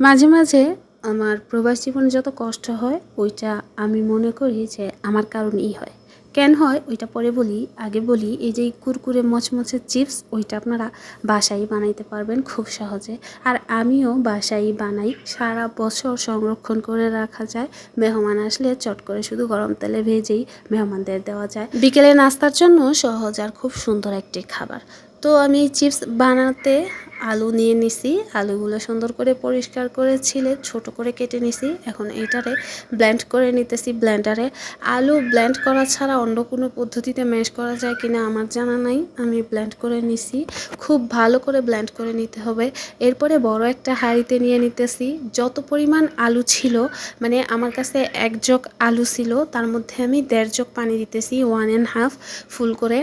মাঝে মাঝে আমার প্রবাস জীবনে যত কষ্ট হয়, ওইটা আমি মনে করি যে আমার কারণেই হয়। কেন হয়? ওইটা পরে বলি, আগে বলি, এই যে কুরকুরে মচমচে চিপস, ওইটা আপনারা বাসায় বানাইতে পারবেন খুব সহজে। আর আমিও বাসায় বানাই, সারা বছর সংরক্ষণ করে রাখা যায়। মেহমান আসলে চট করে শুধু গরম তেলে ভেজেই মেহমানদের দেওয়া যায়। বিকেলে নাস্তার জন্য সহজ আর খুব সুন্দর একটি খাবার। তো আমি চিপস বানাতে আলু নিয়ে নিছি। আলুগুলো সুন্দর করে পরিষ্কার করে ছিলে, ছোট করে কেটে নিছি। এখন এইটারে ব্ল্যান্ড করে নিতেছি ব্ল্যান্ডারে আলু ব্ল্যান্ড করা ছাড়া অন্য কোনো পদ্ধতিতে ম্যাশ করা যায় কিনা আমার জানা নাই। আমি ব্ল্যান্ড করে নিছি। খুব ভালো করে ব্ল্যান্ড করে নিতে হবে। এরপরে বড় একটা হাঁড়িতে নিয়ে নিতেছি। যত পরিমাণ আলু ছিল মানে আমার কাছে এক জগ আলু ছিল, তার মধ্যে আমি দেড় জগ পানি দিতেছি ওয়ান অ্যান্ড হাফ ফুল করে।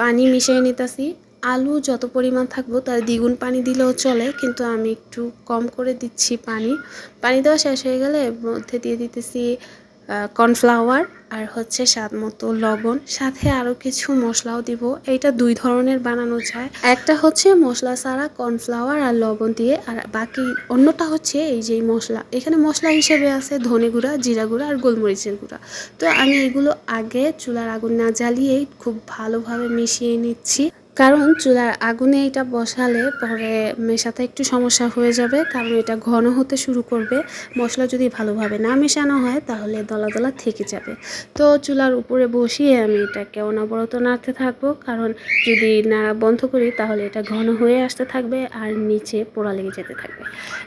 পানি মিশিয়ে নিতেছি। আলু যত পরিমাণ থাকব তার দ্বিগুণ পানি দিলেও চলে, কিন্তু আমি একটু কম করে দিচ্ছি পানি। পানি দেওয়া শেষ হয়ে গেলে মধ্যে দিয়ে দিতেছি কর্নফ্লাওয়ার আর হচ্ছে স্বাদ মতো লবণ। সাথে আরও কিছু মশলাও দিব। এইটা দুই ধরনের বানানো যায়। একটা হচ্ছে মশলা ছাড়া কর্নফ্লাওয়ার আর লবণ দিয়ে, আর বাকি অন্যটা হচ্ছে এই যে মশলা। এখানে মশলা হিসেবে আছে ধনে গুঁড়া, জিরা গুঁড়া আর গোলমরিচের গুঁড়া। তো আমি এগুলো আগে চুলার আগুন না জ্বালিয়েই খুব ভালোভাবে মিশিয়ে নিচ্ছি। কারণ চুলার আগুনে এটা বসালে পরে মেশাতে একটু সমস্যা হয়ে যাবে, কারণ এটা ঘন হতে শুরু করবে, মশলা যদি ভালোভাবে না মেশানো হয় তাহলে দলা দলা থেকে যাবে। তো চুলার উপরে বসিয়ে আমি এটাকে অনবরত নাড়তে থাকব, কারণ যদি নাড়া বন্ধ করি তাহলে এটা ঘন হয়ে আসতে থাকবে আর নিচে পোড়া লেগে যেতে থাকবে।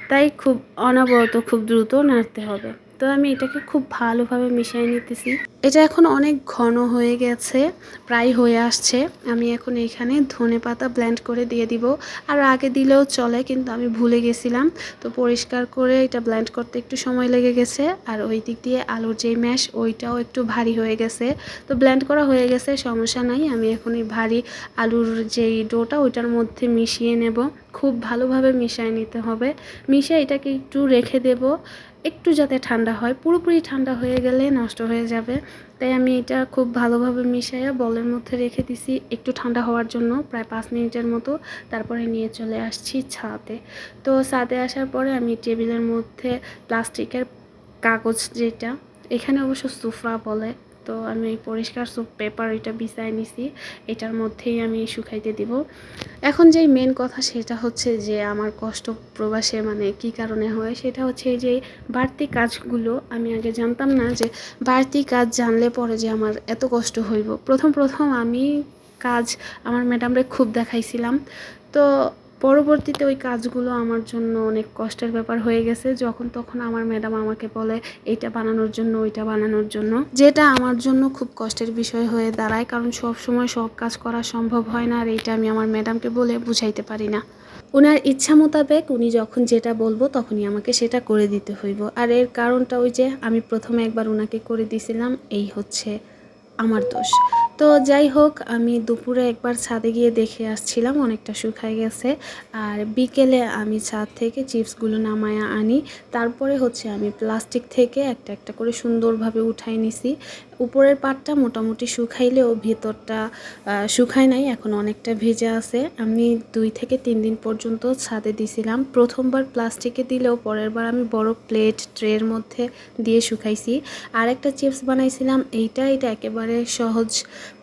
তাই খুব অনবরত খুব দ্রুত নাড়তে হবে। তো আমি এটাকে খুব ভালোভাবে মিশিয়ে নিতেছি। এটা এখন অনেক ঘন হয়ে গেছে, প্রায় হয়ে আসছে। আমি এখন এখানে ধনে পাতা ব্লেন্ড করে দিয়ে দিব। আর আগে দিলেও চলে, কিন্তু আমি ভুলে গেছিলাম। তো পরিষ্কার করে এটা ব্ল্যান্ড করতে একটু সময় লেগে গেছে। আর ওই দিক দিয়ে আলুর যেই ম্যাশ ওইটাও একটু ভারী হয়ে গেছে। তো ব্ল্যান্ড করা হয়ে গেছে, সমস্যা নাই। আমি এখন এই ভারী আলুর যেই ডোটা, ওইটার মধ্যে মিশিয়ে নেব। খুব ভালোভাবে মিশিয়ে নিতে হবে। মিশিয়ে এটাকে একটু রেখে দেব। একটু যাতে ঠান্ডা হয়, পুরোপুরি ঠান্ডা হয়ে গেলে নষ্ট হয়ে যাবে। তাই আমি এটা খুব ভালোভাবে মিশাইয়া বলের মধ্যে রেখে দিছি একটু ঠান্ডা হওয়ার জন্য, প্রায় পাঁচ মিনিটের মতো। তারপরে নিয়ে চলে আসছি ছাদে। তো ছাদে আসার পরে আমি টেবিলের মধ্যে প্লাস্টিকের কাগজ যেটা, এখানে অবশ্য সুফা বলে তো আমি পরিষ্কার সুপ পেপার এটা বিছাই নিছি। এটার মধ্যেই আমি শুকাইতে দিব। এখন যেই মেন কথা সেটা হচ্ছে যে আমার কষ্ট প্রবাসে মানে কি কারণে হয়, সেটা হচ্ছে যে বাড়তি কাজগুলো আমি আগে জানতাম না যে বাড়তি কাজ জানলে পরে যে আমার এত কষ্ট হইব। প্রথম প্রথম আমি কাজ আমার ম্যাডামরে খুব দেখাইছিলাম। তো পরবর্তীতে ওই কাজগুলো আমার জন্য অনেক কষ্টের ব্যাপার হয়ে গেছে। যখন তখন আমার ম্যাডাম আমাকে বলে, এইটা বানানোর জন্য, ওইটা বানানোর জন্য। যেটা আমার জন্য খুব কষ্টের বিষয় হয়ে দাঁড়ায়, কারণ সব সময় সব কাজ করা সম্ভব হয় না, আর এইটা আমি আমার ম্যাডামকে বলে বুঝাইতে পারি না। ওনার ইচ্ছা মোতাবেক উনি যখন যেটা বলব, তখনই আমাকে সেটা করে দিতে হইব। আর এর কারণটা ওই যে, আমি প্রথমে একবার ওনাকে করে দিছিলাম, এই হচ্ছে আমার দোষ। তো যাই হোক, আমি দুপুরে একবার ছাদে গিয়ে দেখে আসছিলাম, অনেকটা শুকায় গেছে। আর বিকেলে আমি ছাদ থেকে চিপসগুলো নামায়া আনি। তারপরে হচ্ছে আমি প্লাস্টিক থেকে একটা একটা করে সুন্দরভাবে উঠাই নিছি। উপরের পাটটা মোটামুটি শুকাইলেও ভেতরটা শুকায় নাই, এখন অনেকটা ভেজে আছে। আমি দুই থেকে তিন দিন পর্যন্ত ছাদে দিছিলাম। প্রথমবার প্লাস্টিকে দিলেও পরের বার আমি বড় প্লেট ট্রের মধ্যে দিয়ে শুকাইছি। আর একটা চিপস বানাইছিলাম, এইটা এটা একেবারে সহজ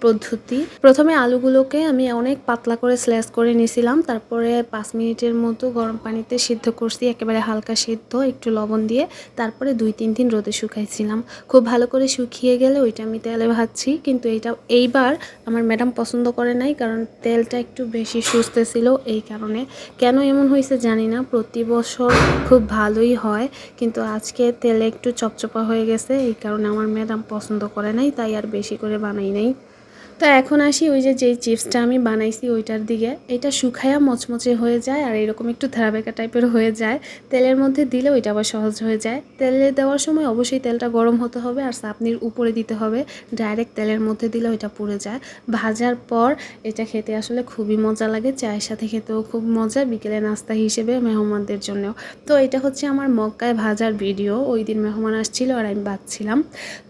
পদ্ধতি। প্রথমে আলুগুলোকে আমি অনেক পাতলা করে স্ল্যাশ করে নিয়েছিলাম, তারপরে পাঁচ মিনিটের মতো গরম পানিতে সিদ্ধ করছি, একেবারে হালকা সিদ্ধ, একটু লবণ দিয়ে, তারপরে দুই তিন দিন রোদে শুকাইছিলাম। খুব ভালো করে শুকিয়ে গেলে ওইটা আমি তেলে ভাজছি, কিন্তু এইটা এইবার আমার ম্যাডাম পছন্দ করে নাই, কারণ তেলটা একটু বেশি সুস্থ ছিল এই কারণে। কেন এমন হয়েছে জানি না, প্রতি বছর খুব ভালোই হয়, কিন্তু আজকে তেলে একটু চপচপা হয়ে গেছে, এই কারণে আমার ম্যাডাম পছন্দ করে নাই, তাই আর বেশি করে বানাই নাই। তো এখন আসি ওই যে, যেই চিপসটা আমি বানাইছি ওইটার দিকে। এটা শুকায়া মচমচে হয়ে যায় আর এরকম একটু থেরাবেকা টাইপের হয়ে যায়। তেলের মধ্যে দিলে ওইটা আবার সহজ হয়ে যায়। তেলে দেওয়ার সময় অবশ্যই তেলটা গরম হতে হবে আর চাপনির উপরে দিতে হবে। ডাইরেক্ট তেলের মধ্যে দিলে ওইটা পুড়ে যায়। ভাজার পর এটা খেতে আসলে খুবই মজা লাগে। চায়ের সাথে খেতেও খুব মজা। বিকেলে নাস্তা হিসেবে মেহমানদের জন্যও। তো এটা হচ্ছে আমার মক্কায় ভাজার ভিডিও। ওই দিন মেহমান আসছিল আর আমি বাঁচছিলাম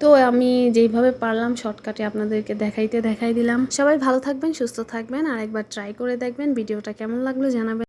তো আমি যেইভাবে পারলাম শর্টকাটে আপনাদেরকে দেখাইতে দেখাই দিলাম। সবাই ভালো থাকবেন, সুস্থ থাকবেন আর একবার ট্রাই করে দেখবেন। ভিডিওটা কেমন লাগল জানাবেন।